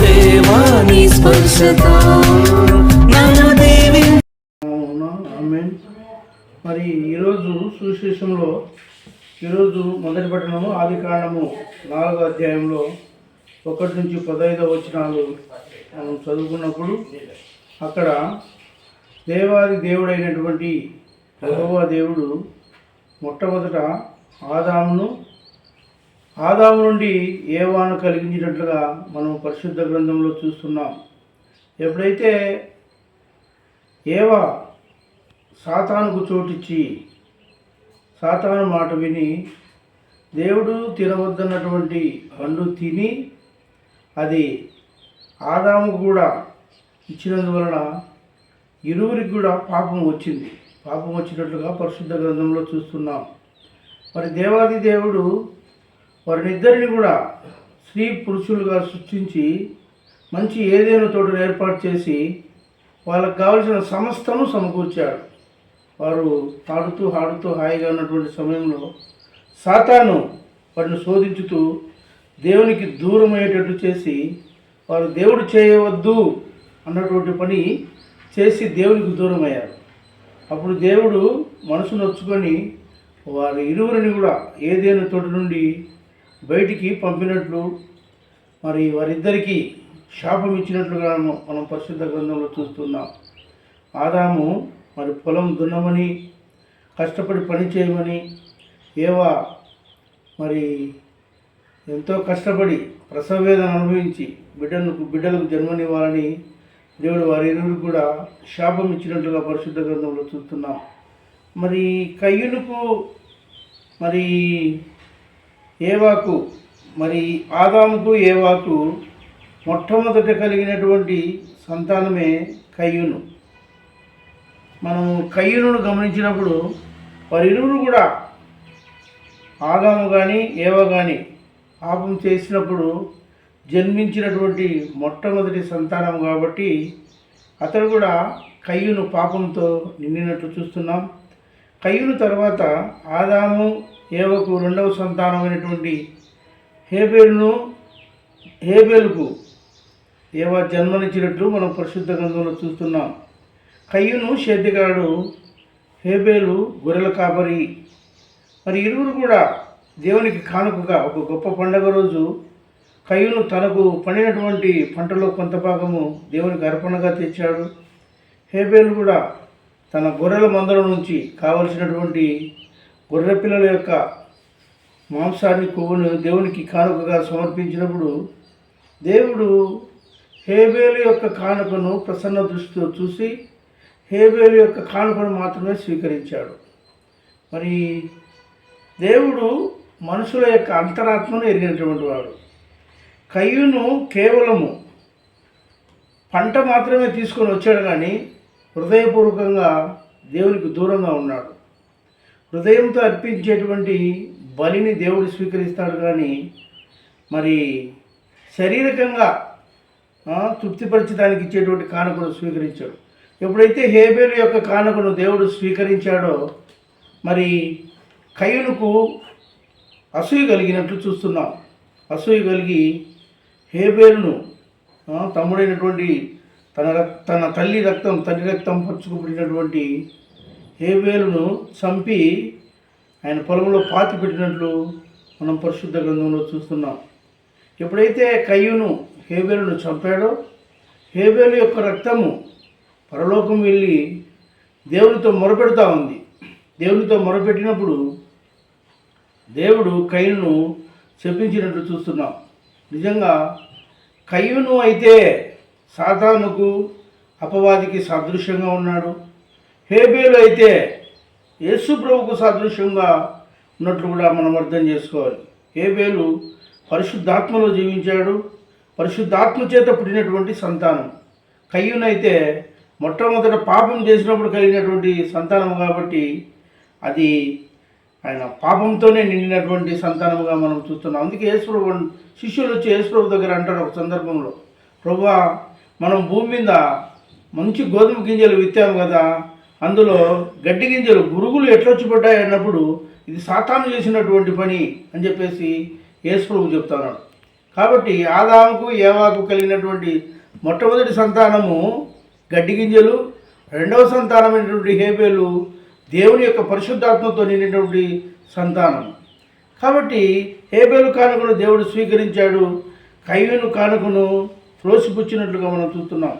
దేవాని మరి ఈరోజు సుశేషంలో ఈరోజు మొదటి పట్టణము ఆది కారణము నాలుగో అధ్యాయంలో ఒకటి నుంచి పదహైదో వచ్చినాలు మనం చదువుకున్నప్పుడు అక్కడ దేవాది దేవుడైనటువంటి యహోవా దేవుడు మొట్టమొదట ఆదామును ఆదాము నుండి ఏవాను కలిగించినట్లుగా మనం పరిశుద్ధ గ్రంథంలో చూస్తున్నాం. ఎప్పుడైతే ఏవా సాతానుకు చోటిచ్చి సాతాను మాట విని దేవుడు తినవద్దన్నటువంటి పండు తిని అది ఆదాము కూడా ఇచ్చినందువలన ఇరువురికి కూడా పాపం వచ్చింది. పాపం వచ్చినట్లుగా పరిశుద్ధ గ్రంథంలో చూస్తున్నాం. మరి దేవాది దేవుడు వారినిద్దరిని కూడా స్త్రీ పురుషులుగా సృష్టించి మంచి ఏదైనా తోటను ఏర్పాటు చేసి వాళ్ళకు కావలసిన సమస్తను సమకూర్చాడు. వారు ఆడుతూ ఆడుతూ హాయిగా ఉన్నటువంటి సమయంలో సాతాను వారిని శోధించుతూ దేవునికి దూరం అయ్యేటట్టు చేసి వారు దేవుడు చేయవద్దు అన్నటువంటి పని చేసి దేవునికి దూరం అయ్యారు అప్పుడు దేవుడు మనసు నొచ్చుకొని వారి ఇరువురిని కూడా ఏదైనా తోటి నుండి బయటికి పంపినట్లు మరి వారిద్దరికీ శాపం ఇచ్చినట్లుగా మనం పరిశుద్ధ గ్రంథంలో చూస్తున్నాం. ఆదాము మరి పొలం దున్నమని కష్టపడి పని చేయమని ఏవా మరి ఎంతో కష్టపడి ప్రసవేదన అనుభవించి బిడ్డలకు బిడ్డలకు జన్మనివ్వాలని దేవుడు వారి ఇరువురు కూడా శాపం ఇచ్చినట్లుగా పరిశుద్ధ గ్రంథంలో చూస్తున్నాం. మరి కయ్యునుకు మరి ఏవాకు మరి ఆదాముకు ఏవాకు మొట్టమొదట కలిగినటువంటి సంతానమే కయ్యును. మనం కయ్యును గమనించినప్పుడు వారిరువురు కూడా ఆదాము కానీ ఏవ కానీ పాపం చేసినప్పుడు జన్మించినటువంటి మొట్టమొదటి సంతానం కాబట్టి అతడు కూడా కయ్యును పాపంతో నిండినట్లు చూస్తున్నాం. కయ్యును తర్వాత ఆదాము ఏవకు రెండవ సంతానమైనటువంటి హేబేలును హేబేలుకు ఏవ జన్మనిచ్చినట్లు మనం పరిశుద్ధ గ్రంథంలో చూస్తున్నాం. కయ్యును షెడ్డిగాడు హేబేలు గొర్రెల కాపరి. మరి ఇరువురు కూడా దేవునికి కానుకగా ఒక గొప్ప పండగ రోజు కయ్యును తనకు పండినటువంటి పంటలో కొంత భాగము దేవునికి అర్పణగా తెచ్చాడు. హేబేలు కూడా తన గొర్రెల మందల నుంచి కావలసినటువంటి గొర్రె పిల్లల యొక్క మాంసాన్ని కొవ్వును దేవునికి కానుకగా సమర్పించినప్పుడు దేవుడు హేబేలు యొక్క కానుకను ప్రసన్న దృష్టితో చూసి హేబేలు యొక్క కానుకను మాత్రమే స్వీకరించాడు. మరి దేవుడు మనుషుల యొక్క అంతరాత్మను ఎరిగినటువంటి వాడు. కయ్యును కేవలము పంట మాత్రమే తీసుకొని వచ్చాడు కానీ హృదయపూర్వకంగా దేవునికి దూరంగా ఉన్నాడు. హృదయంతో అర్పించేటువంటి బలిని దేవుడు స్వీకరిస్తాడు కానీ మరి శారీరకంగా తృప్తిపరచడానికి ఇచ్చేటువంటి కానుకను స్వీకరించాడు. ఎప్పుడైతే హేబేలు యొక్క కానుకను దేవుడు స్వీకరించాడో మరి కయ్యునుకు అసూయ కలిగినట్లు చూస్తున్నాం. అసూయ కలిగి హేబేలును తమ్ముడైనటువంటి తన తన తల్లి రక్తం తల్లి రక్తం పరుచుకుపడినటువంటి హేబేలును చంపి ఆయన పొలంలో పాతి పెట్టినట్లు మనం పరిశుద్ధ గ్రంథంలో చూస్తున్నాం. ఎప్పుడైతే కయ్యును హేబేలును చంపాడో హేబేలు యొక్క రక్తము పరలోకం వెళ్ళి దేవునితో మొరపెడతా ఉంది. దేవునితో మొరపెట్టినప్పుడు దేవుడు కయ్యను చెప్పించినట్లు చూస్తున్నాం. నిజంగా కయ్యును అయితే సాతానుకు అపవాదికి సాదృశ్యంగా ఉన్నాడు. హేబేలు అయితే యేసు ప్రభుకు సాదృశ్యంగా ఉన్నట్లు కూడా మనం అర్థం చేసుకోవాలి. హేబేలు పరిశుద్ధాత్మలో జీవించాడు. పరిశుద్ధాత్మ చేత పుట్టినటువంటి సంతానం. కయ్యునైతే మొట్టమొదట పాపం చేసినప్పుడు కలిగినటువంటి సంతానం కాబట్టి అది ఆయన పాపంతోనే నిండినటువంటి సంతానముగా మనం చూస్తున్నాం. అందుకే యేసుప్రభు శిష్యులు వచ్చి యేసుప్రభు దగ్గర అంటారు ఒక సందర్భంలో. ప్రభా మనం భూమి మీద మంచి గోధుమ గింజలు విత్తాము కదా అందులో గడ్డి గింజలు గురుగులు ఎట్లొచ్చి పడ్డాయి అన్నప్పుడు ఇది సాతాను చేసినటువంటి పని అని చెప్పేసి యేసుప్రభు చెప్తున్నాడు. కాబట్టి ఆదాముకు ఏవాకు కలిగినటువంటి మొట్టమొదటి సంతానము గడ్డి గింజలు రెండవ సంతానమైనటువంటి హేబేలు దేవుని యొక్క పరిశుద్ధాత్మతో నిండినటువంటి సంతానం. కాబట్టి హేబేలు కానుకను దేవుడు స్వీకరించాడు కైవెను కానుకను త్రోసిపుచ్చినట్లుగా మనం చూస్తున్నాం.